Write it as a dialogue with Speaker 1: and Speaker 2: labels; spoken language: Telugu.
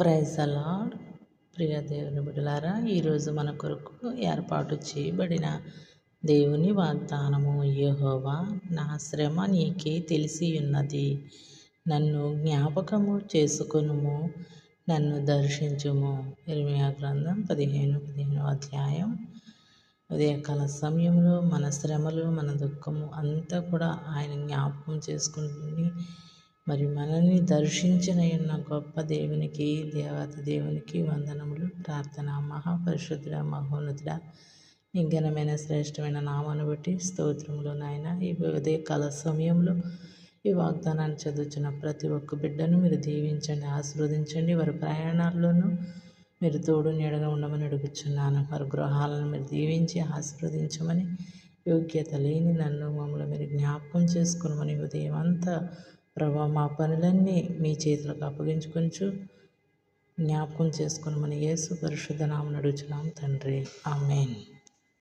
Speaker 1: ప్రైజ్ అలాడ్ ప్రియ దేవుని బిడ్డలారా ఈరోజు మన కొరకు ఏర్పాటు చేయబడిన దేవుని వాగ్దానము యహోవా నా శ్రమ నీకే తెలిసి ఉన్నది నన్ను జ్ఞాపకము చేసుకొనుము నన్ను దర్శించుము. ఇరవై గ్రంథం పదిహేను పదిహేను అధ్యాయం. ఉదయకాల సమయంలో మన శ్రమలు మన దుఃఖము అంతా కూడా ఆయన జ్ఞాపకం చేసుకుని మరి మనల్ని దర్శించిన ఉన్న గొప్ప దేవునికి దేవత దేవునికి వందనములు ప్రార్థన మహాపరిశుద్ధుడ మహోన్నతుడ నీ ఘనమైన శ్రేష్టమైన నామాన్ని బట్టి స్తోత్రములు నాయన. ఈ ఉదయ కాల సమయంలో ఈ వాగ్దానాన్ని చదువుతున్న ప్రతి ఒక్క బిడ్డను మీరు దీవించండి ఆశీర్వదించండి. వారి ప్రయాణాల్లోనూ మీరు తోడు నీడగా ఉండమని అడుగుచున్నాను. వారి గృహాలను మీరు దీవించి ఆశీర్వదించమని యోగ్యత లేని నన్ను మమ్మల్ని మీరు జ్ఞాపకం చేసుకునమని ఉదయం అంతా ప్రభా మా పనులన్నీ మీ చేతులకు అప్పగించుకొంచు జ్ఞాపకం చేసుకునమని యేసు పరిశుద్ధ నామను అడుగుచున్నాం తండ్రి. ఆమెన్.